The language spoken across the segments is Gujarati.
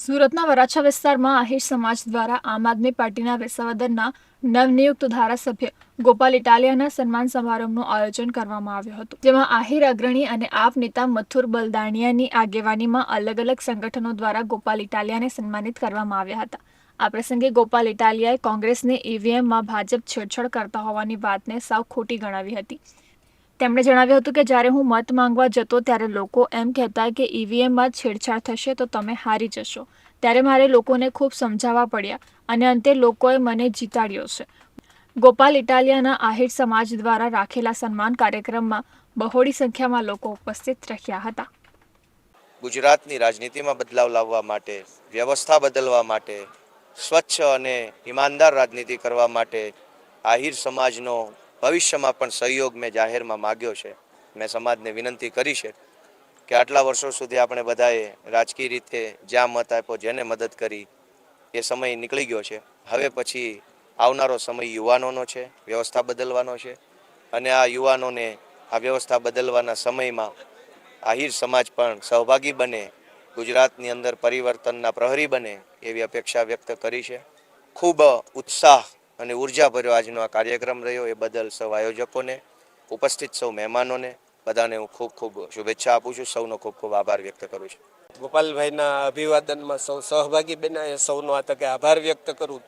સુરતના વરાછા વિસ્તારમાં આહિર સમાજ દ્વારા આમ આદમી પાર્ટીના વિસાવદરના નવનિયુક્ત ધારાસભ્ય ગોપાલ ઇટાલિયાના સન્માન સમારંભનું આયોજન કરવામાં આવ્યું હતું. જેમાં આહિર અગ્રણી અને આપ નેતા મથુર બલદાણિયાની આગેવાનીમાં અલગ અલગ સંગઠનો દ્વારા ગોપાલ ઇટાલિયાને સન્માનિત કરવામાં આવ્યા હતા. આ પ્રસંગે ગોપાલ ઇટાલિયાએ કોંગ્રેસને ઈવીએમમાં ભાજપ છેડછાડ કરતા હોવાની વાતને સાવ ખોટી ગણાવી હતી. તેમણે જણાવ્યું હતું કે જ્યારે હું મત માંગવા જતો ત્યારે લોકો એમ કહેતા કે ઈવીએમમાં છેડછાડ થશે તો તમે હારી જશો. ત્યારે મારે લોકોને ખૂબ સમજાવવા પડ્યા અને અંતે લોકોએ મને જીતાડ્યો છે. ગોપાલ ઇટાલિયાના આહિર સમાજ દ્વારા રાખેલા સન્માન કાર્યક્રમમાં બહોળી સંખ્યામાં લોકો ઉપસ્થિત રહ્યા હતા. ગુજરાતની રાજનીતિમાં બદલાવ લાવવા માટે, વ્યવસ્થા બદલવા માટે, સ્વચ્છ અને ઈમાનદાર રાજનીતિ કરવા માટે આહિર સમાજનો ભવિષ્યમાં પણ સહયોગ મેં જાહેરમાં માગ્યો છે. મેં સમાજને વિનંતી કરી છે કે આટલા વર્ષો સુધી આપણે બધાએ રાજકીય રીતે જ્યાં મત આપ્યો, જેને મદદ કરી, એ સમય નીકળી ગયો છે. હવે પછી આવનારો સમય યુવાનોનો છે, વ્યવસ્થા બદલવાનો છે અને આ યુવાનોને આ વ્યવસ્થા બદલવાના સમયમાં આહિર સમાજ પણ સહભાગી બને, ગુજરાતની અંદર પરિવર્તનના પ્રહરી બને એવી અપેક્ષા વ્યક્ત કરી છે. ખૂબ ઉત્સાહ અને ઉર્જાભર્યો આજનો આ કાર્યક્રમ રહ્યો. એ બદલ સૌ આયોજકોને, ઉપસ્થિત સૌ મહેમાનોને, બધાને હું ખૂબ ખૂબ શુભેચ્છા આપું છું. સૌનો ખૂબ ખૂબ આભાર વ્યક્ત કરું છું. ગોપાલભાઈના અભિવાદનમાં સૌ સહભાગી બન્યા. એ સૌનો આ તકે આભાર વ્યક્ત કરું.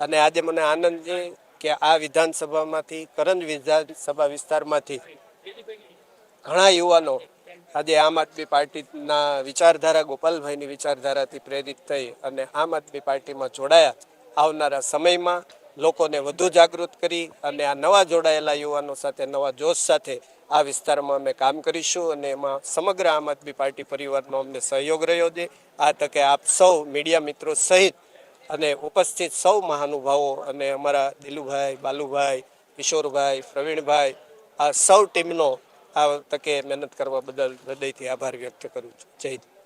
અને આજે મને આનંદ છે કે આ વિધાનસભામાંથી કરંજ વિધાનસભા વિસ્તારમાંથી ઘણા યુવાનો આજે આમ આદમી પાર્ટીના વિચારધારા, ગોપાલભાઈની વિચારધારાથી પ્રેરિત થઈ અને આમ આદમી પાર્ટીમાં જોડાયા આવનારા સમયમાં લોકોને વધુ જાગૃત કરી અને આ નવા જોડાયેલા યુવાનો સાથે, નવા જોશ સાથે આ વિસ્તારમાં અમે કામ કરીશું અને એમાં સમગ્ર આમ આદમી પાર્ટી પરિવારનો અમને સહયોગ રહ્યો છે. આ તકે આપ સૌ મીડિયા મિત્રો સહિત અને ઉપસ્થિત સૌ મહાનુભાવો અને અમારા દિલુભાઈ, બાલુભાઈ, કિશોરભાઈ, પ્રવીણભાઈ, આ સૌ ટીમનો આ તકે મહેનત કરવા બદલ હૃદયથી આભાર વ્યક્ત કરું છું. જય